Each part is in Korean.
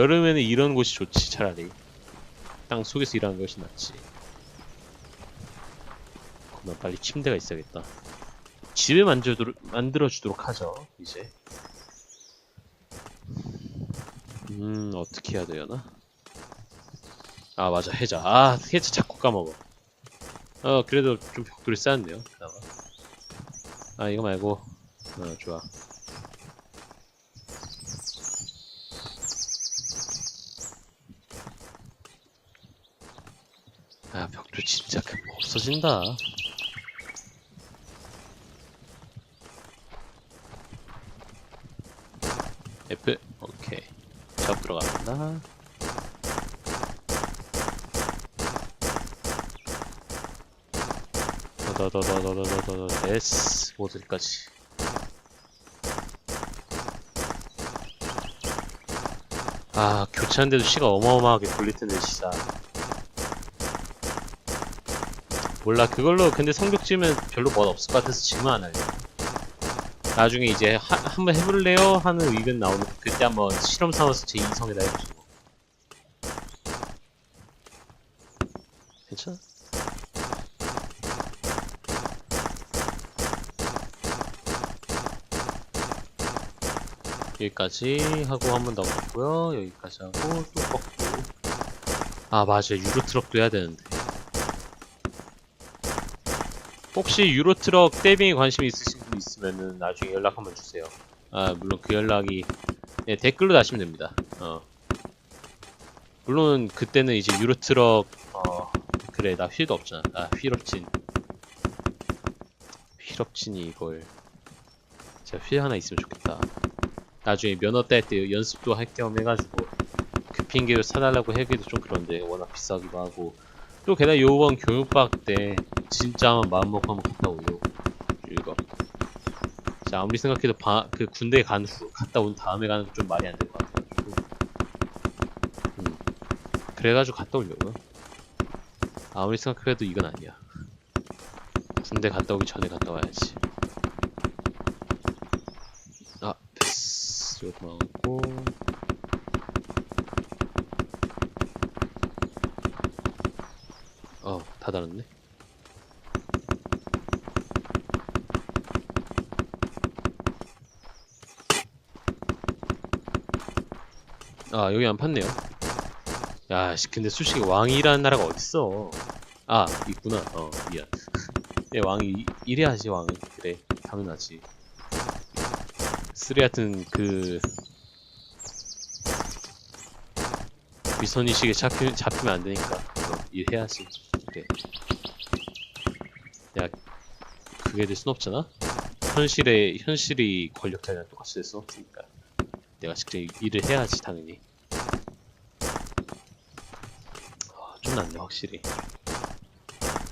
여름에는 이런 곳이 좋지 차라리. 땅 속에서 일하는 것이 낫지. 그만 빨리 침대가 있어야겠다. 집을 만들도록, 만들어주도록 하죠 이제. 음 어떻게 해야 되려나? 아 맞아 해자. 아 해자 자꾸 까먹어. 어 그래도 좀 벽돌이 쌓았네요 그나마. 아 이거 말고. 어 좋아 아 벽돌 진짜 금방 없어진다. F 오케이. 잡 들어간다 더더더더더더더 S. 모듈까지. 아 교체하는데도 시가 어마어마하게 걸릴 텐데 진짜 몰라. 그걸로 근데 성벽 지으면 별로 멋 없을 것 같아서 지금 안 할래. 나중에 이제 하, 한번 해볼래요? 하는 의견 나오면 그때 한번 실험 삼아서 제 이성에다 해주고. 괜찮아? 여기까지 하고 한 번 더 꺾고요. 여기까지 하고 또 꺾고. 아 맞아. 유로 트럭도 해야 되는데 혹시 유로트럭 떼빙에 관심 있으신 분 있으면은 나중에 연락 한번 주세요. 아 물론 그 연락이 예, 댓글로 다시면 됩니다. 어 물론 그때는 이제 유로트럭 어 그래 나 휠도 없잖아. 아 휠업진 휠업진이 이걸 제가 휠 하나 있으면 좋겠다. 나중에 면허 딸 때 연습도 할 겸 해가지고 그 핑계로 사달라고 하기도 좀 그런데 워낙 비싸기도 하고 또 게다가 요번 교육박 때 진짜 한번 마음먹고 한번 갔다 오려고. 이거. 자 아무리 생각해도 바, 그 군대 간 후 갔다 온 다음에 가는 건 좀 말이 안 될 것 같아가지고. 음. 그래가지고 갔다 오려고요 아무리 생각해도 이건 아니야. 군대 갔다 오기 전에 갔다 와야지 아 패스 이거 도망갔고 어, 다 달았네. 아, 여기 안 팠네요. 야, 씨, 근데 솔직히 왕이라는 나라가 어딨어. 아, 있구나. 어, 미안. 네, 왕이, 이- 이래야지, 왕은. 그래, 당연하지. 쓰레 같은 그, 위선의식에 잡히, 잡히면 안 되니까. 어, 일해야지. 그래. 내가 그게 될 순 없잖아. 현실에 현실이 권력자랑 똑같이 될순 없으니까. 내가 직접 일을 해야지 당연히. 아, 좀 낫네 확실히.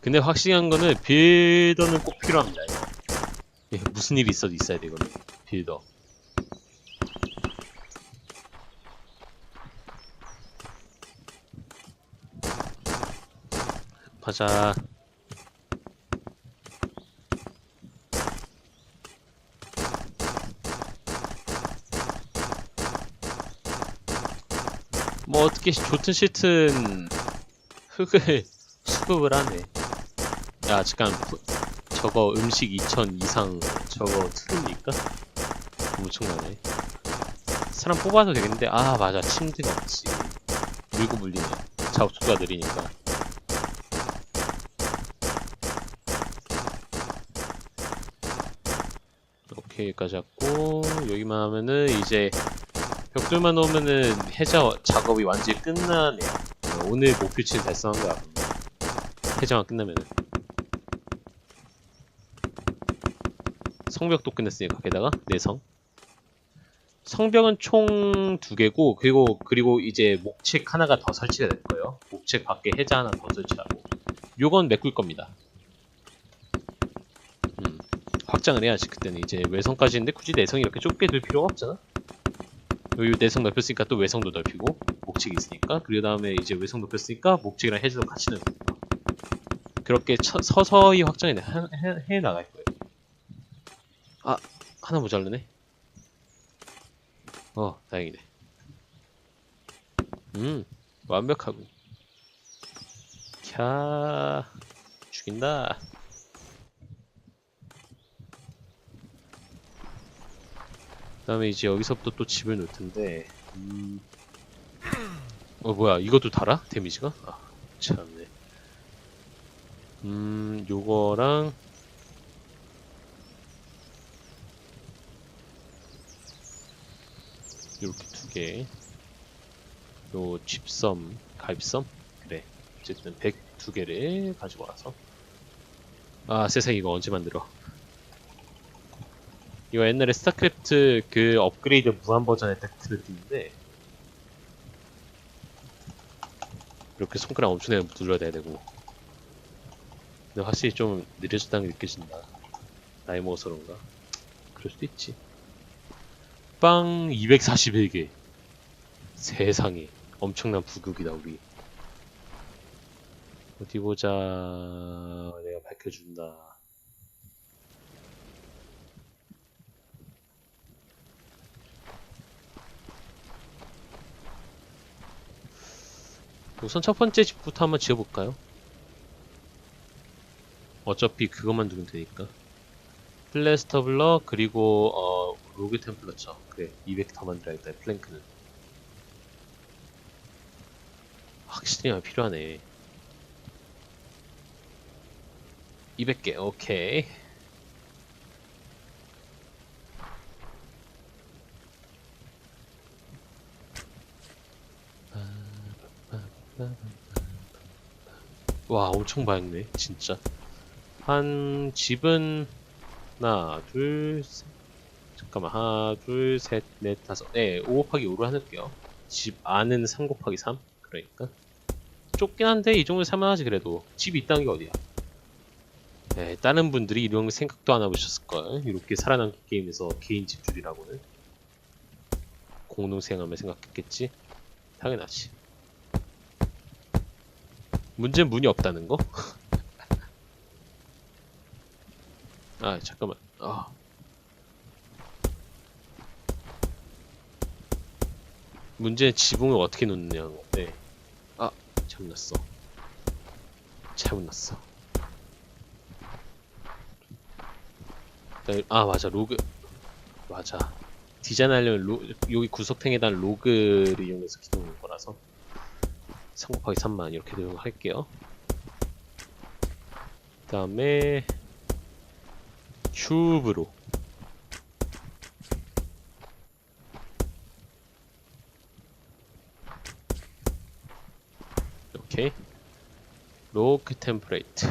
근데 확실한 거는 빌더는 꼭 필요합니다. 이거. 예, 무슨 일이 있어도 있어야 되거든. 빌더. 가자. 뭐 어떻게 좋든 싫든 흙을 수급을 하네. 야 잠깐 푸- 저거 음식 2천 이상 저거 트릅니까? 엄청나네. 사람 뽑아도 되겠는데 아 맞아 침대가 없지. 물고 물리네. 작업수가 느리니까. 오케이 여기까지 왔고 여기만 하면은 이제 벽돌만 놓으면은 해자 작업이 완전히 끝나네요. 어, 오늘 목표치는 달성한 거야 해자만 끝나면은. 성벽도 끝냈으니까 게다가? 내성. 성벽은 총 두 개고 그리고 그리고 이제 목책 하나가 더 설치가 될 거예요. 목책 밖에 해자 하나 더 설치하고. 요건 메꿀 겁니다. 음. 확장을 해야지 그때는 이제 외성까지 있는데 굳이 내성 이렇게 좁게 둘 필요가 없잖아 여기 내성 넓혔으니까 또 외성도 넓히고 목책이 있으니까 그리고 다음에 이제 외성 넓혔으니까 목책이랑 해주도 같이 넓히고 그렇게 처- 서서히 확장해 해 나갈 거예요 아 하나 모자르네 어, 다행이네. 음, 완벽하군. 캬, 죽인다. 그 다음에 이제 여기서부터 또 집을 놓을 텐데, 음, 어, 뭐야, 이것도 달아? 데미지가? 아, 참네. 음, 요거랑, 요렇게 두 개. 요 집섬, 갈비섬? 그래. 어쨌든 102개를 가지고 와서. 아, 세상 이거 언제 만들어? 이거 옛날에 스타크래프트 그 업그레이드 무한 버전 했던 그 느낌인데 이렇게 손가락 엄청 내가 눌러야 되고. 근데 확실히 좀 느려졌다는 게 느껴진다. 나이 먹어서 그런가? 그럴 수도 있지. 빵 241개. 세상에. 엄청난 부극이다 우리. 어디 보자. 내가 밝혀준다 우선 첫 번째 집부터 한번 지어볼까요? 어차피 그것만 두면 되니까. 플래스터 블럭 그리고 어 로그 템플러처. 그래 200더 만들어야겠다 플랭크는. 확실히 필요하네. 200개 오케이 와 엄청 밝네 진짜. 한 집은 하나 둘 셋. 잠깐만 하나 둘 셋 넷 다섯. 네5 곱하기 5로 해놓을게요. 집 안은 3 곱하기 3 그러니까. 좁긴 한데 이 정도 살만하지 그래도. 집이 있다는 게 어디야? 네, 다른 분들이 이런 거 생각도 안 해보셨을걸. 이렇게 살아남기 게임에서 개인 집줄이라고는. 공동생활을 생각했겠지? 당연하지 문제는 문이 없다는 거? 아 잠깐만. 아. 문제는 지붕을 어떻게 놓느냐는 건데 아 잘못났어. 잘못났어. 아 맞아. 로그. 맞아. 디자인하려면 로, 여기 구석탱에다 로그를 이용해서 기동하는 거라서 3 곱하기 3만 이렇게 대응할게요. 그 다음에 큐브로. 이렇게 로크 템플레이트.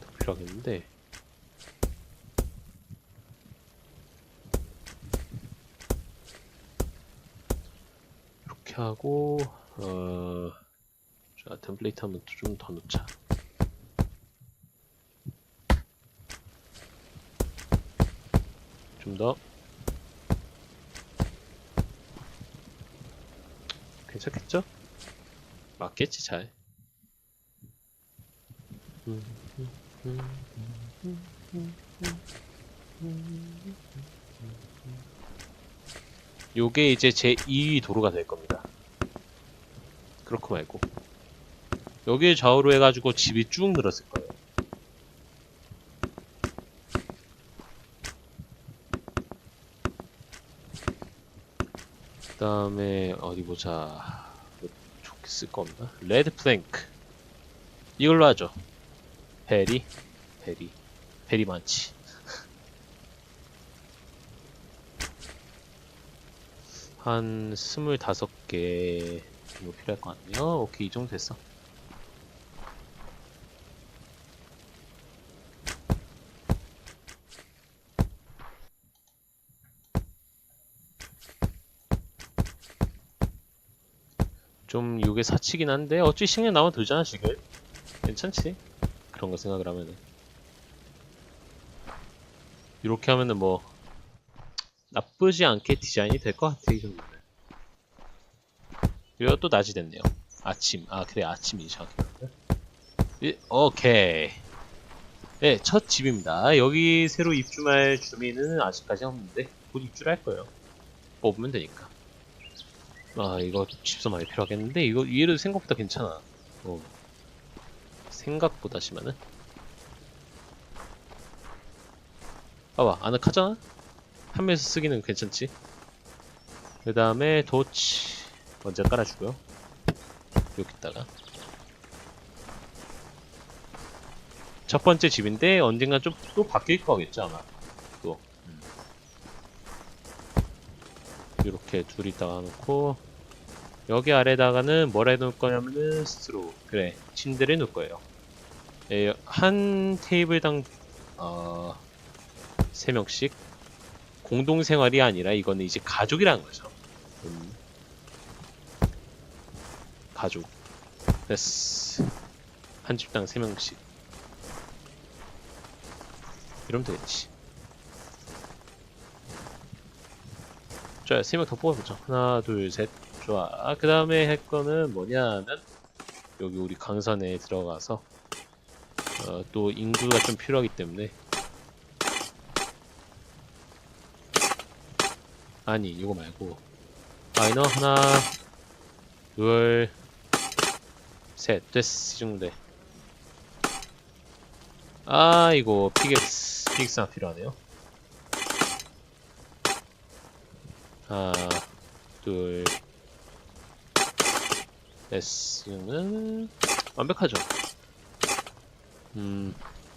더 필요하겠는데 이렇게 하고 어, 자 템플레이트 한번 좀 더 넣자. 좀 더. 괜찮겠죠? 맞겠지 잘. 요게 이제 제 2위 도로가 될 겁니다. 그렇고 말고. 여기에 좌우로 해가지고 집이 쭉 늘었을 거예요. 그 다음에 어디 보자. 거 없나? 레드 플랭크. 이걸로 하죠. 베리, 베리, 베리 많지. 한 스물다섯 개 정도 필요할 것 같네요. 오케이, 이 정도 됐어. 좀 이게 사치긴 한데 어차피 식량 나오면 되잖아 지금 괜찮지? 그런 거 생각을 하면은 이렇게 하면은 뭐 나쁘지 않게 디자인이 될 것 같아 이 정도는 그리고 또 낮이 됐네요 아침 아 그래 아침이 정확히 예, 오케이. 네, 첫 집입니다. 여기 새로 입주할 주민은 아직까지 없는데 곧 입주를 할 거예요. 뽑으면 되니까. 아, 이거 집서 많이 필요하겠는데 이거 얘도 생각보다 괜찮아. 어. 생각보다 심하네. 봐봐, 아늑하잖아? 판매에서 쓰기는 괜찮지? 그 다음에 도치 먼저 깔아주고요. 여기다가 첫 번째 집인데 언젠가 좀 또 바뀔 거겠죠 아마 또 음. 이렇게 둘이 다가 놓고 여기 아래다가는 뭘 해놓을 거냐면은 스트로 그래 침대를 놓을 거예요 예, 한 테이블당 어, 3명씩 공동생활이 아니라 이거는 이제 가족이라는 거죠. 음. 가족. 됐어. 한 집당 3명씩. 이러면 되겠지. 좋아요. 3명 더 뽑아보자 하나 둘 셋. 좋아. 그 다음에 할 거는 뭐냐면 여기 우리 강산에 들어가서 어, 또 인구가 좀 필요하기 때문에 아니 이거 말고 마이너 하나 둘 셋, 됐어. 이 정도 돼. 아, 이거, 피격스, 하나 필요하네요. 하나, 둘. 이거는, 완벽하죠? 음,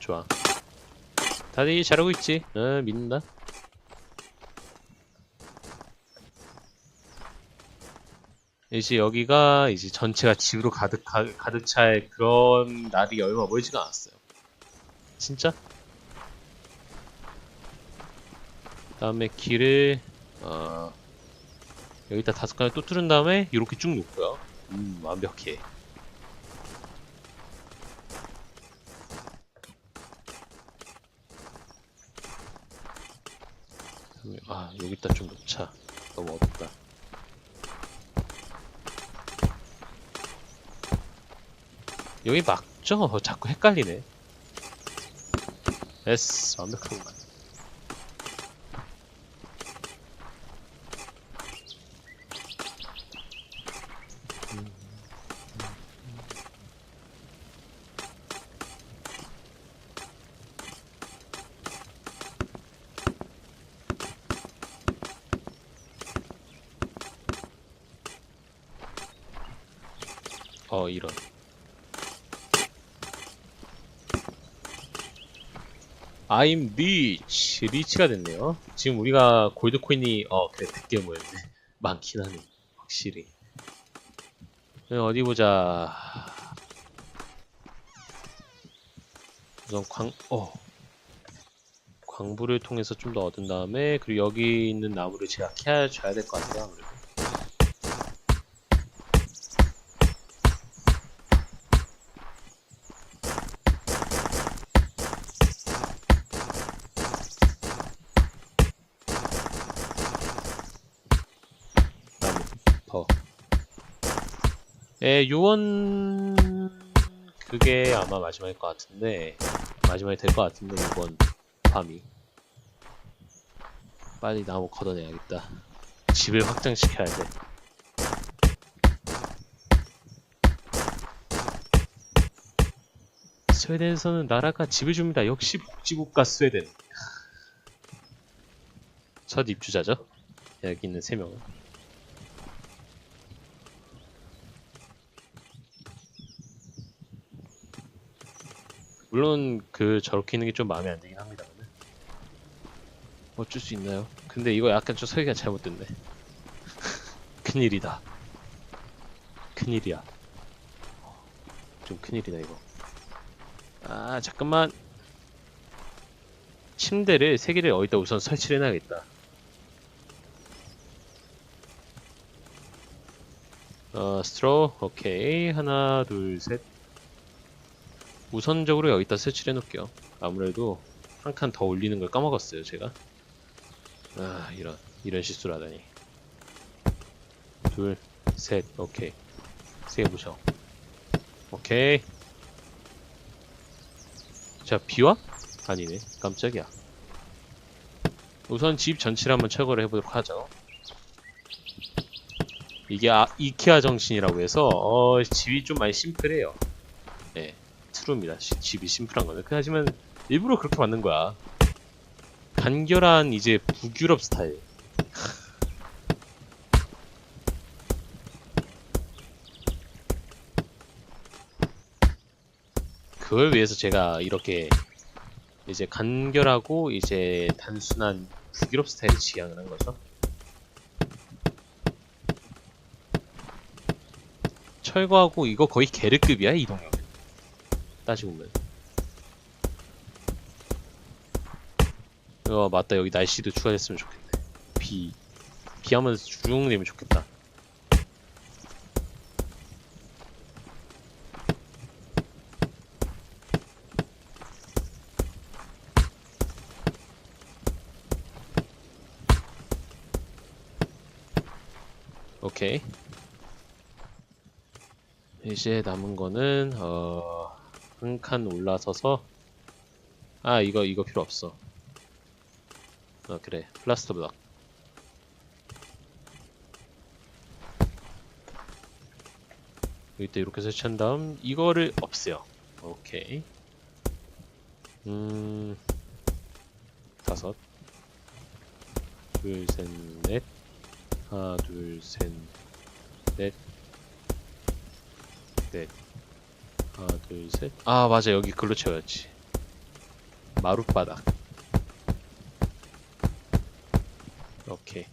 좋아. 다들 잘하고 있지? 어, 믿는다. 이제 여기가 이제 전체가 집으로 가득 가, 가득 찰 그런 날이 얼마 멀지가 않았어요. 진짜? 다음에 길을 어, 여기다 다섯 칸을 또 뚫은 다음에 이렇게 쭉 놓고요. 음 완벽해. 그다음에, 아 여기다 좀 놓자. 너무 어둡다. 여기 맞죠? 자꾸 헷갈리네. 에스, 완벽한구만. 어, 이런. I'm rich. 리치가 됐네요. 지금 우리가 골드 코인이 어 그래 100개 모였네. 많긴 하네. 확실히. 네, 어디 보자. 우선 광, 어. 광부를 통해서 좀 더 얻은 다음에 그리고 여기 있는 나무를 제가 캐줘야 될 것 같아요. 아무래도. 나무 더. 예, 요원 그게 아마 마지막일 것 같은데 마지막이 될 것 같은데 이번 밤이 빨리 나무 걷어내야겠다. 집을 확장시켜야 돼. 스웨덴에서는 나라가 집을 줍니다. 역시 복지국가 스웨덴. 첫 입주자죠. 여기 있는 세 명은. 물론 그 저렇게 있는 게 좀 마음에 안 들긴 합니다만 어쩔 수 있나요? 근데 이거 약간 좀 설계가 잘못됐네. 큰일이다. 큰일이야. 좀 큰일이다 이거. 아 잠깐만. 침대를 세 개를 어디다 우선 설치를 해놔야겠다. 어 스트로 오케이. 하나 둘 셋 우선적으로 여기다 설치를 해놓을게요. 아무래도 한 칸 더 올리는 걸 까먹었어요, 제가. 아, 이런, 이런 실수를 하다니. 둘, 셋, 오케이. 세개 부셔. 오케이. 자, 비와? 아니네. 깜짝이야. 우선 집 전체를 한번 철거를 해보도록 하죠. 이게 아, 이케아 정신이라고 해서 어, 집이 좀 많이 심플해요. 네, 트루입니다. 시- 집이 심플한 거는. 그 하지만 일부러 그렇게 만든 거야. 간결한 이제 북유럽 스타일. 그걸 위해서 제가 이렇게 이제 간결하고 이제 단순한 북유럽 스타일을 지향을 한 거죠. 철거하고 이거 거의 게르급이야 이동형. 따지고 보면. 어 맞다 여기 날씨도 추가됐으면 좋겠네. 비. 비 하면서 쭉 내면 좋겠다. 오케이. 이제 남은 거는 어, 한 칸 올라서서 아 이거 이거 필요 없어. 어 그래 플라스터 블럭. 이때 이렇게 설치한 다음 이거를 없애요. 오케이. 음 다섯 둘 셋 넷 하나 둘 셋 넷 넷 하나 둘셋아 맞아. 여기 글로 채워야지. 마룻바닥. 오케이.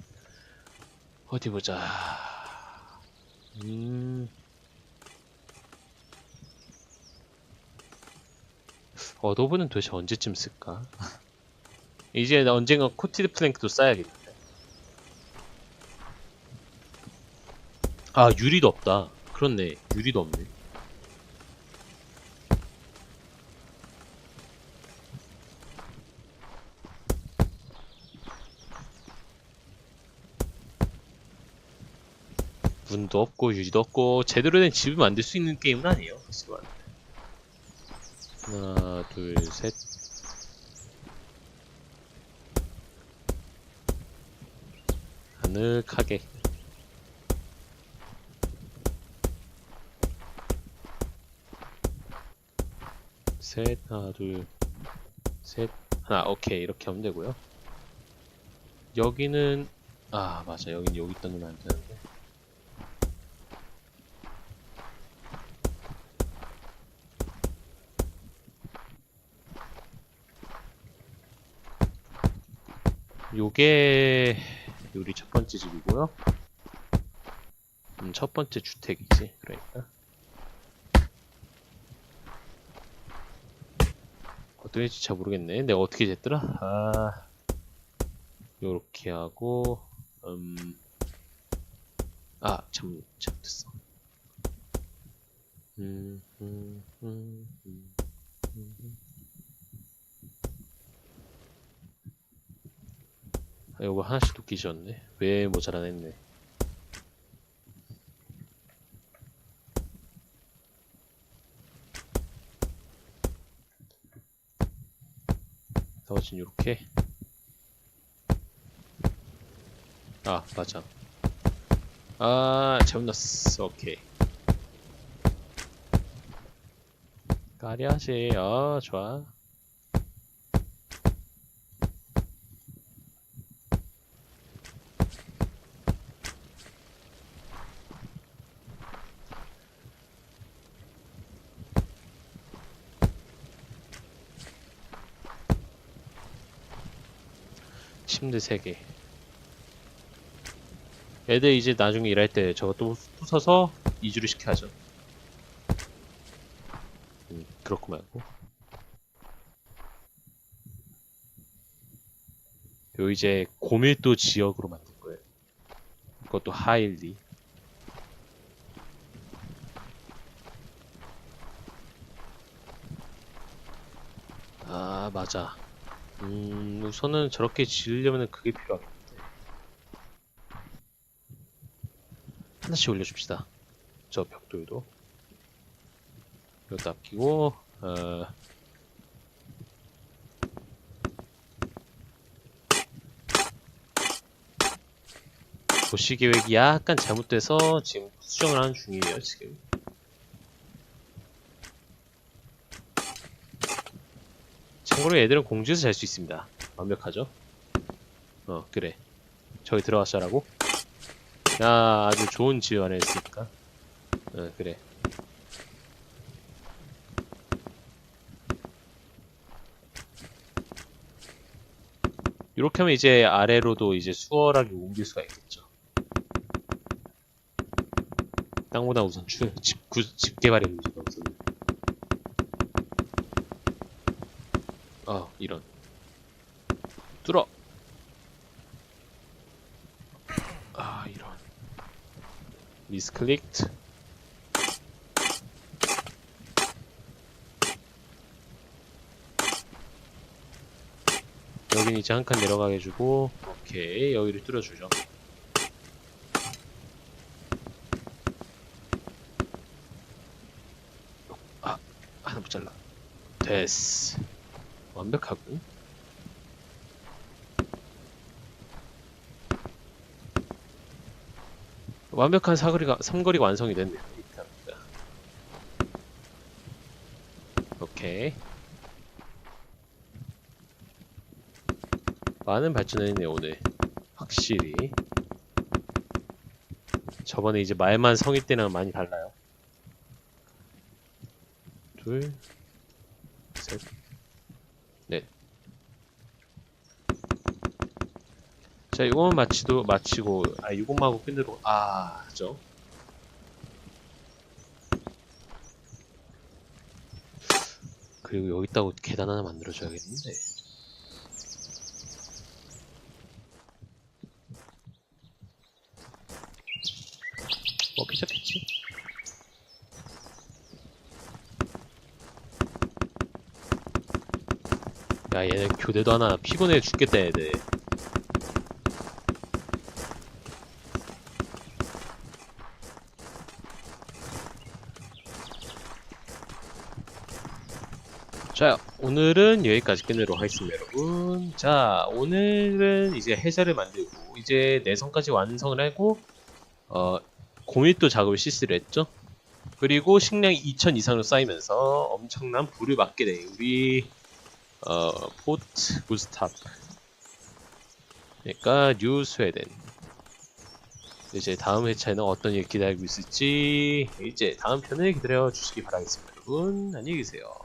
어디 보자. 음. 어도브는 도대체 언제쯤 쓸까? 이제 나 언젠가 코티드 플랭크도 쌓아야겠는데 아 유리도 없다. 그렇네. 유리도 없네 문도 없고 유리도 없고 제대로 된 집을 만들 수 있는 게임은 아니에요 하나 둘셋. 아늑하게. 셋 하나 둘셋. 하나 오케이. 이렇게 하면 되고요. 여기는 아 맞아. 여긴 여기 있다 놓으면 안 되는데 요게 우리 첫 번째 집이고요. 음, 첫 번째 주택이지. 그러니까. 어떻게 될지 잘 모르겠네. 내가 어떻게 됐더라? 아, 요렇게 하고, 음, 아, 참, 잘못했어. 음, 음, 음, 음, 음. 아, 요거 하나씩 또 끼셨네. 왜 모자란 했네. 나머지는 요렇게. 아, 맞아. 아, 잘못 났어. 오케이. 까리하지. 아, 좋아. 침대 3개. 애들 이제 나중에 일할 때 저것도 부숴서 이주를 시켜야죠. 음, 그렇고 말고. 요 이제 고밀도 지역으로 만들 거예요. 그것도 하일리. 아, 맞아. 음, 우선은 저렇게 지으려면 그게 필요하겠는데. 하나씩 올려줍시다. 저 벽돌도. 이것도 아끼고, 어, 도시 계획이 약간 잘못돼서 지금 수정을 하는 중이에요, 지금. 참고로 얘들은 공주에서 잘 수 있습니다. 완벽하죠? 어, 그래. 저기 들어가자라고? 야, 아주 좋은 지원을 했으니까. 어, 그래. 이렇게 하면 이제 아래로도 이제 수월하게 옮길 수가 있겠죠. 땅보다 우선 추, 집, 구, 집 개발의 문제가 우선. 아, 이런. 뚫어! 아, 이런. 미스클릭트. 여긴 이제 한 칸 내려가게 해주고, 오케이. 여기를 뚫어주죠. 아, 하나 못 잘라. 됐어. 완벽하고. 완벽한 사거리가, 삼거리가 완성이 됐네요. 오케이. 많은 발전을 했네요, 오늘. 확실히. 저번에 이제 말만 성의 때랑 많이 달라요. 둘, 셋, 넷. 자, 이거만 마치도, 마치고, 아, 이것만 하고 끝내로, 아, 죠 그리고 여기다가 계단 하나 만들어줘야겠는데. 뭐 괜찮겠지? 야 얘네 교대도 하나 피곤해 죽겠다 얘들 자 오늘은 여기까지 끝내도록 하겠습니다 여러분 자 오늘은 이제 해자를 만들고 이제 내성까지 완성을 하고 어 고밀도 작업을 실시를 했죠. 그리고 식량이 2000 이상으로 쌓이면서 엄청난 불을 맞게 돼. 우리 어 포트 구스탑. 그러니까 뉴 스웨덴. 이제 다음 회차에는 어떤 일 기다리고 있을지 이제 다음 편을 기다려 주시기 바라겠습니다. 여러분 안녕히 계세요.